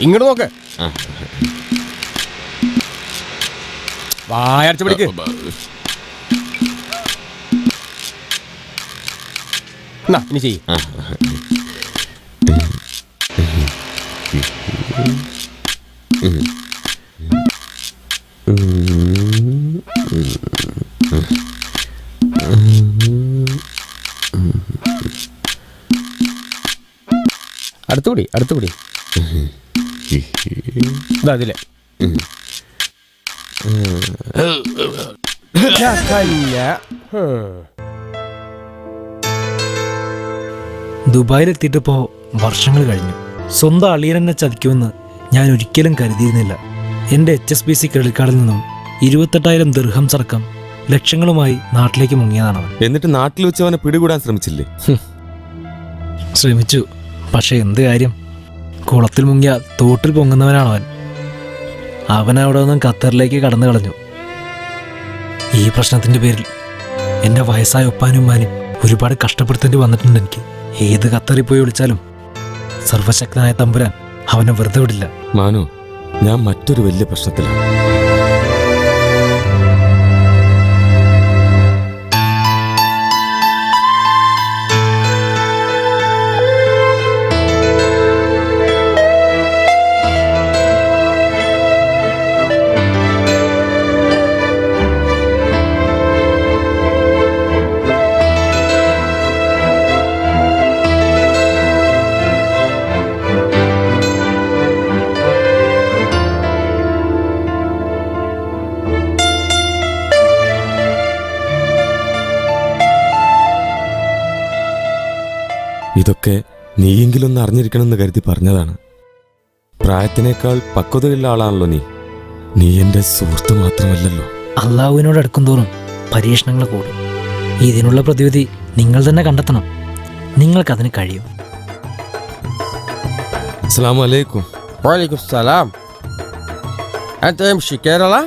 ഇങ്ങോട്ട് നോക്ക് ആ. പിടിക്ക് ഇനി ചെയ്യ്. അടുത്തുകൂടി അടുത്തുകൂടി അതിലെ. ദുബായിലെത്തിയിട്ടിപ്പോൾ വർഷങ്ങൾ കഴിഞ്ഞു. സ്വന്തം അളിയനെന്നെ ചതിക്കുമെന്ന് ഞാൻ ഒരിക്കലും കരുതിയിരുന്നില്ല. എന്റെ H S B C credit കാർഡിൽ നിന്നും ഇരുപത്തെട്ടായിരം ദീർഘം സർക്കം ലക്ഷങ്ങളുമായി നാട്ടിലേക്ക് മുങ്ങിയതാണ് എന്നിട്ട് നാട്ടിൽ വെച്ച് അവനെ പിടികൂടാൻ ശ്രമിച്ചില്ലേ? ശ്രമിച്ചു. പക്ഷെ എന്ത് കാര്യം? കുളത്തിൽ മുങ്ങിയ തോട്ടിൽ പൊങ്ങുന്നവനാണ് അവൻ അവൻ അവിടെ നിന്നും ഖത്തറിലേക്ക് കടന്നു കളഞ്ഞു. ഈ പ്രശ്നത്തിന്റെ പേരിൽ എന്റെ വയസ്സായ ഒപ്പാനും ഒരുപാട് കഷ്ടപ്പെടുത്തേണ്ടി വന്നിട്ടുണ്ട് എനിക്ക്. ഏത് ഖത്തറിൽ പോയി വിളിച്ചാലും സർവശക്തനായ തമ്പുരാൻ അവനെ വെറുതെ വിടില്ല. മാനു ഞാൻ മറ്റൊരു വലിയ പ്രശ്നത്തിലാണ് ഇതൊക്കെ നീയെങ്കിലും ഒന്ന് അറിഞ്ഞിരിക്കണമെന്ന് കരുതി പറഞ്ഞതാണ് പ്രായത്തിനേക്കാൾ പക്വതയുള്ള ആളാണല്ലോ നീ നീ എൻ്റെ സുഹൃത്ത് മാത്രമല്ലല്ലോ അള്ളാഹുവിനോട് അടുക്കുംതോറും പരീക്ഷണങ്ങൾ കൂടും ഇതിനുള്ള പ്രതിവിധി നിങ്ങൾ തന്നെ കണ്ടെത്തണം നിങ്ങൾക്കതിന് കഴിയും അസ്സാം വലൈക്കും وعليكم السلام أنت يمشي كيرلا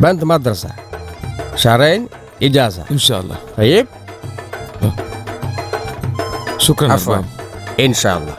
بنت مدرسة شهرين إجازة ഇൻഷാല്ലാ طيب شكرا ശുക്രൻ അഫ്വാൻ ഇൻഷാ അള്ളാ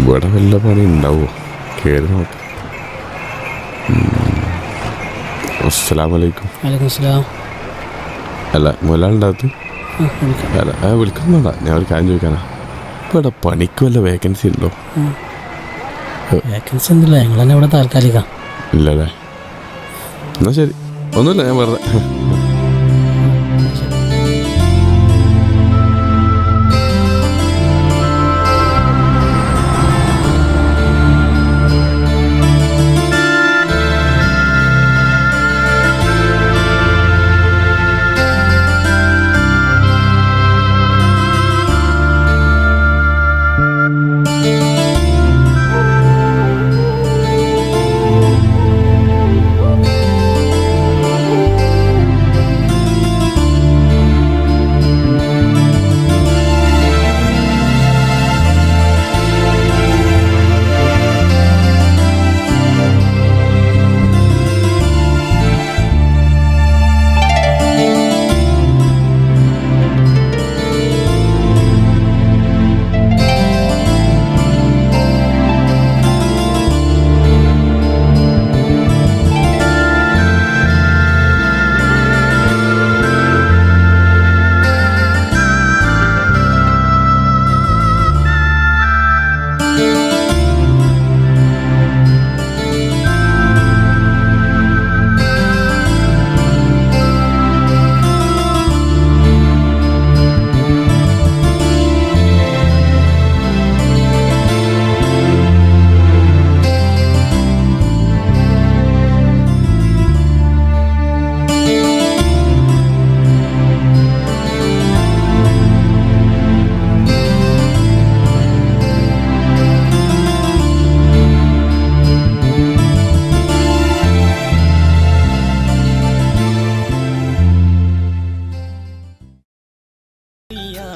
ഇവിടെ വല്ല പണി ഉണ്ടാവുമോ കയറി നോക്കാം അസ്സലാമലൈക്കും അല്ല മുലാണ്ടാകത്ത് അല്ല വിളിക്കുന്നുണ്ടാ ഞാൻ ഒരു കാര്യം ചോദിക്കാനാ ഇവിടെ പണിക്ക് വല്ല വേക്കൻസി ഉണ്ടോ വേക്കൻസി ഒന്നുമില്ല ഞങ്ങൾ തന്നെ ഇവിടെ താൽക്കാലിക. ഇല്ലല്ലേ? എന്നാ ശരി. ഒന്നുമില്ല ഞാൻ വെറുതെ.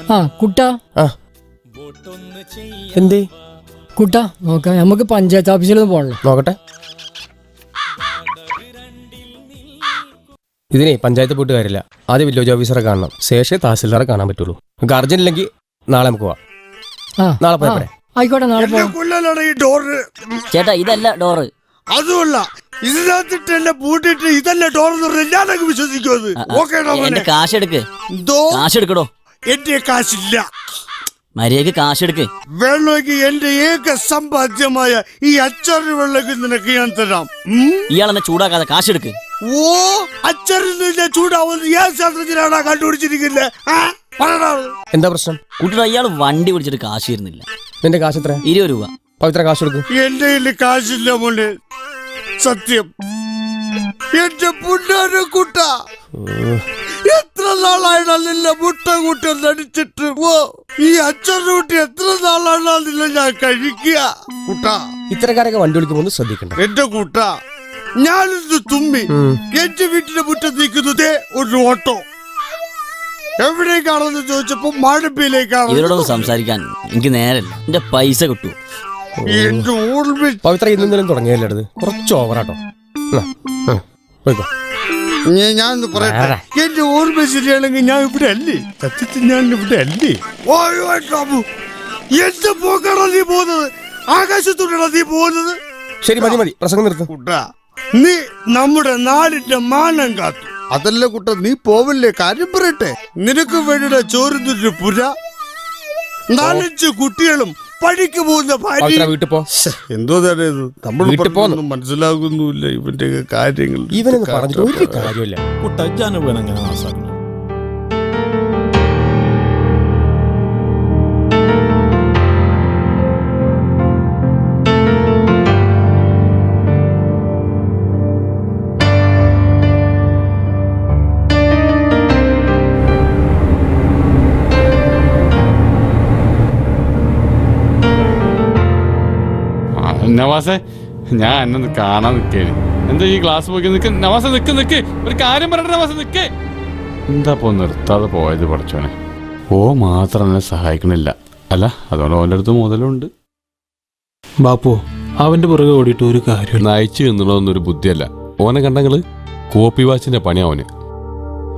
ആ കുട്ട. ആ. എന്തേ? കുട്ട നോക്കാം നമുക്ക് പഞ്ചായത്ത് ഓഫീസിലൊന്ന് പോകണം നോക്കട്ടെ. ഇതിനെ പഞ്ചായത്ത് പോയിട്ട് കാര്യമില്ല. ആദ്യം വില്ലേജ് ഓഫീസറെ കാണണം. ശേഷം തഹസിൽദാറെ കാണാൻ പറ്റുള്ളൂ. നമുക്ക് അർജന്റ് ഇല്ലെങ്കിൽ നാളെ നമുക്ക് പോവാം. ആ നാളെ പോയാ ആ, പോരെ? ആയിക്കോട്ടെ നാളെ ഈ ഡോറ് ചേട്ടാ ഇതല്ല ഡോറ് അതുമല്ല ഇതിനകത്തിട്ട് എന്നെ പൂട്ടിട്ട് ഇതല്ല ഡോർ എന്ന് പറഞ്ഞാൽ ഞാനങ്ങ് വിശ്വസിക്കുമത് ആ, ആ. ഓക്കെ എന്റെ കാശ് എടുക്ക്. എന്തോ കാശ് എടുക്കടോ. എന്റെ കാശില്ല. മര്യാദയ്ക്ക് കാശെടുക്ക്. വേണമെങ്കിൽ എന്റെ ഏക സമ്പാദ്യമായ ഈ അച്ചറി വെള്ളക്ക് നിനക്ക് ഞാൻ തരാം? ഇയാളെന്നെ ചൂടാക്കാതെ കാശെടുക്ക്. ഓ അച്ചാറിൽ നിന്ന് ചൂടാവുന്നത് ഏത് ശാസ്ത്രജ്ഞനാണ് കണ്ടുപിടിച്ചിരിക്കുന്നത് എന്താ പ്രശ്നം? കൂട്ടിട്ട് അയാൾ വണ്ടി പിടിച്ചിട്ട് കാശ് തരുന്നില്ല നിന്റെ കാശ് എത്ര ഇരുപത് രൂപ. പവിത്ര കാശ് കൊടുക്കും. എന്റെ കയ്യിൽ കാശില്ല മോനെ. സത്യം. എന്റെ പുണ്ണാര കുട്ട. എത്ര നാളായിട്ടാ നിന്നെ മുട്ട കൂട്ടി നടിച്ചിട്ട്? ഓ ഈ അച്ഛന്റെ കൂട്ടി എത്ര നിന്നെ ഞാൻ കഴിക്കുക? കുട്ട. ഇത്തരക്കാരൊക്കെ വണ്ടി വിളിക്കുമ്പോൾ ഒന്ന് ശ്രദ്ധിക്കണ്ട. എന്റെ കുട്ട ഞാനിത് തുമ്മി. എന്റെ വീട്ടിന്റെ മുറ്റത്ത് നിൽക്കുന്നതേ ഒരു ഓട്ടോ. എവിടേക്കാണെന്ന് ചോദിച്ചപ്പോ മഴപ്പിലേക്കാണ് ഇവരോടൊന്ന് സംസാരിക്കാൻ എനിക്ക് നേരല്ല എന്റെ പൈസ കിട്ടൂ. പവിത്ര ഇന്നെന്തെങ്കിലും തുടങ്ങിയല്ലേ കുറച്ച് ഓവറാട്ടോ പോയിക്കോ. ഞാൻ ഞാൻ പറയട്ടെ. എന്റെ ഓർമ്മ ശരിയാണെങ്കിൽ ഞാൻ ഇവിടെ അല്ലേ സത്യത്തിൽ ഞാൻ ഇവിടെ അല്ലേ ഓയോ ബാബു എന്ത് പോക്കാണോ നീ പോകുന്നത്? ആകാശത്തോടാണോ നീ പോകുന്നത്? ശരി മതി മതി. പ്രസംഗം നിർത്തും. കുട്ടാ നീ നമ്മുടെ നാടിന്റെ മാനം കാത്തു. അതല്ല കുട്ട നീ പോവല്ലേ? കാര്യം പറയട്ടെ. നിനക്ക് വേണ്ടിയുടെ ചോരുന്നൊരു പുര. നാലഞ്ച് കുട്ടികളും പണിക്ക് പോകുന്ന ഭാര്യ. വീട്ടിൽ പോ. എന്തോ തന്നെ ഇത്. നമ്മൾ വീട്ടിൽ പോന്ന്. പറഞ്ഞൊന്നും മനസ്സിലാകുന്നില്ല ഇവന്റെ കാര്യങ്ങൾ. ഇവനെ പറഞ്ഞിട്ട് ഒരു കാര്യമില്ല കുട്ടജാന വേണം ഇങ്ങനെ നാസാക്കണം നവാസെ ഞാൻ എന്നെ കാണാൻ നിൽക്കേന് എന്താ ഈ ഗ്ലാസ് പോയി നിൽക്ക് നവാസ നിൽക്ക് നിൽക്ക് ഒരു കാര്യം പറയട്ടെ നവാസ നിൽക്ക് എന്താ പോ നിർത്താതെ പോയത് പഠിച്ചോനെ ഓ മാത്രം എന്നെ സഹായിക്കണില്ല. അല്ല അതുകൊണ്ട് ഓന്റെ അടുത്ത് മുതലുണ്ട്. ബാപ്പു അവന്റെ പുറകെ ഓടിയിട്ട് ഒരു കാര്യം നയിച്ചു എന്നുള്ളതൊന്നും ബുദ്ധിയല്ല. ഓനെ കണ്ടങ്ങൾ കോപ്പി വാച്ചിന്റെ പണി അവന്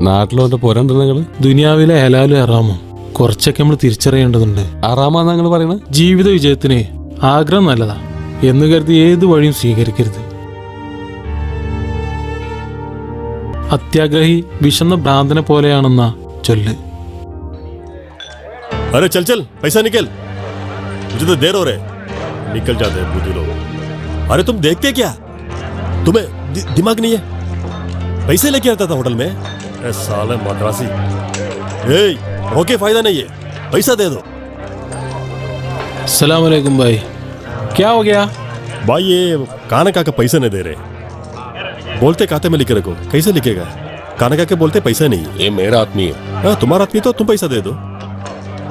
നാട്ടിലോന്റെ തന്നെ ദുനിയാവിലെ ഹലാലും ഹറാമും. കുറച്ചൊക്കെ നമ്മൾ തിരിച്ചറിയേണ്ടതുണ്ട്. അറാമാ നിങ്ങൾ പറയുന്നത് ജീവിത വിജയത്തിന് ആഗ്രഹം നല്ലതാ. എന്ന് കരുതി ഏത് വഴിയും സ്വീകരിക്കരുത് അത്യാഗ്രഹി വിശന്ന ഭ്രാന്തനെ പോലെയാണെന്ന ചൊല്ല് अरे चल चल पैसा निकल मुझे तो देर हो रहे निकल जाते हैं बुद्धू लोग अरे तुम देखते क्या तुम्हें दि, दिमाग नहीं है पैसे लेके आता था होटल में अरे साले मद्रासी ए रोके फायदा नहीं है पैसा दे दो सलाम अलैकुम भाई क्या हो गया? भाई ये कानका का पैसा नहीं दे रहे। बोलते खाते में लिखे रखो। कैसे लिखेगा? कानका के बोलते पैसा नहीं। ये मेरा आदमी है। हाँ तुम्हारा आदमी तो तुम पैसा दे दो।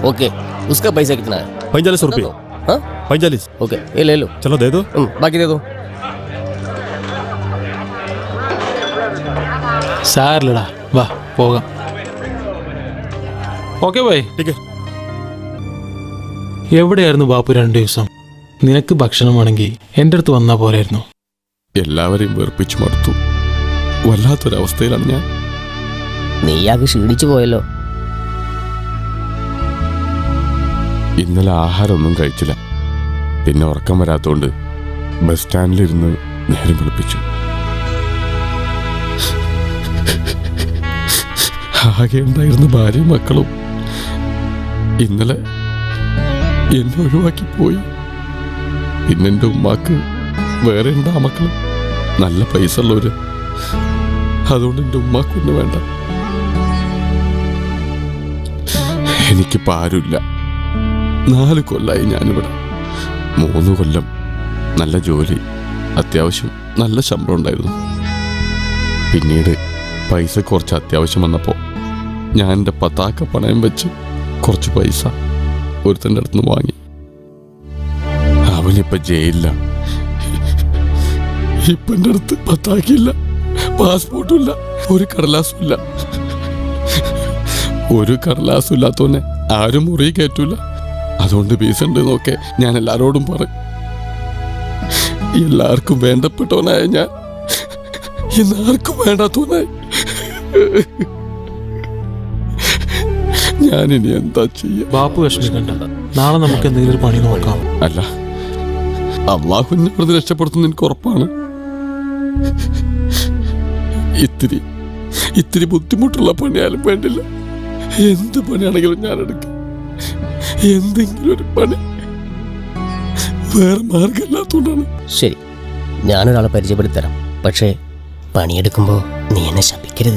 ओके उसका पैसा कितना है? पैंतालीस रुपये। हाँ? पैंतालीस। ओके ये ले लो। चलो दे दो। हम्म, बाकी दे दो। सार लड़ा। वाह होगा। ഓക്കെ ബൈ എവിടെയായിരുന്നു ബാപ്പു രണ്ട് ദിവസം? നിനക്ക് ഭക്ഷണം വേണമെങ്കിൽ എന്റെ അടുത്ത് വന്നാൽ പോരായിരുന്നു. എല്ലാവരെയും വെറുപ്പിച്ചു മടുത്തു. വല്ലാത്തൊരവസ്ഥയിലാണ് ഞാൻ. നീയാകെ ക്ഷീണിച്ചു പോയല്ലോ. ഇന്നലെ ആഹാരമൊന്നും കഴിച്ചില്ല. പിന്നെ ഉറക്കം വരാത്തോണ്ട് ബസ് സ്റ്റാൻഡിലിരുന്ന് നേരം വിളിപ്പിച്ചു. ആകെ ഉണ്ടായിരുന്ന ഭാര്യയും മക്കളും? ഇന്നലെ എന്നെ ഒഴിവാക്കി പോയി പിന്നെ എന്റെ ഉമ്മാക്ക് വേറെ ഉണ്ട് ആ മക്കൾ? നല്ല പൈസ ഉള്ളവര് അതുകൊണ്ട് എന്റെ ഉമ്മാക്കൊന്നും വേണ്ട. എനിക്ക് ആരുമില്ല. നാല് കൊല്ലായി ഞാനിവിടെ. മൂന്ന് കൊല്ലം നല്ല ജോലി അത്യാവശ്യം നല്ല ശമ്പളം ഉണ്ടായിരുന്നു. പിന്നീട് പൈസ കുറച്ച് അത്യാവശ്യം വന്നപ്പോൾ ഞാൻ എന്റെ പതാക്ക പണയം വെച്ച് കുറച്ച് പൈസ ഒരുത്തന്റെ അടുത്ത് നിന്ന് വാങ്ങി. അവനിപ്പോൾ ജയിലില്ല ഇപ്പം എന്റെ അടുത്ത് പത്താക്കില്ല പാസ്പോർട്ടും ഇല്ല. ഒരു കടലാസും ഇല്ല. ഒരു കടലാസും ഇല്ലാത്തവനെ ആരും മുറി കയറ്റൂല. അതുകൊണ്ട് വീസ ഉണ്ട് നോക്കെ. ഞാൻ എല്ലാരോടും പറയും. എല്ലാവർക്കും വേണ്ടപ്പെട്ടവനായ ഞാൻ. ഇന്ന് ആർക്കും ഞാൻ ഇനി എന്താ ചെയ്യാ? ബാപ്പു വിഷമിക്കണ്ട. നാളെ നമുക്ക് എന്തെങ്കിലും ഒരു പണി നോക്കാം. അല്ല. അള്ളാഹു എന്നെ ഇവിടുന്ന് രക്ഷപ്പെടുത്തുന്ന എനിക്ക് ഉറപ്പാണ്. ഇത്തിരി ഇത്തിരി ബുദ്ധിമുട്ടുള്ള പണിയാലും വേണ്ടില്ല. എന്ത് പണിയാണെങ്കിലും ഞാൻ എടുക്കും. എന്തെങ്കിലും ഒരു പണി. വേറെ മാർഗമില്ലാത്തതുകൊണ്ടാണ്. ശരി ഞാനൊരാളെ പരിചയപ്പെടുത്തരാം പക്ഷേ പണിയെടുക്കുമ്പോൾ നീ എന്നെ ശപിക്കരുത്.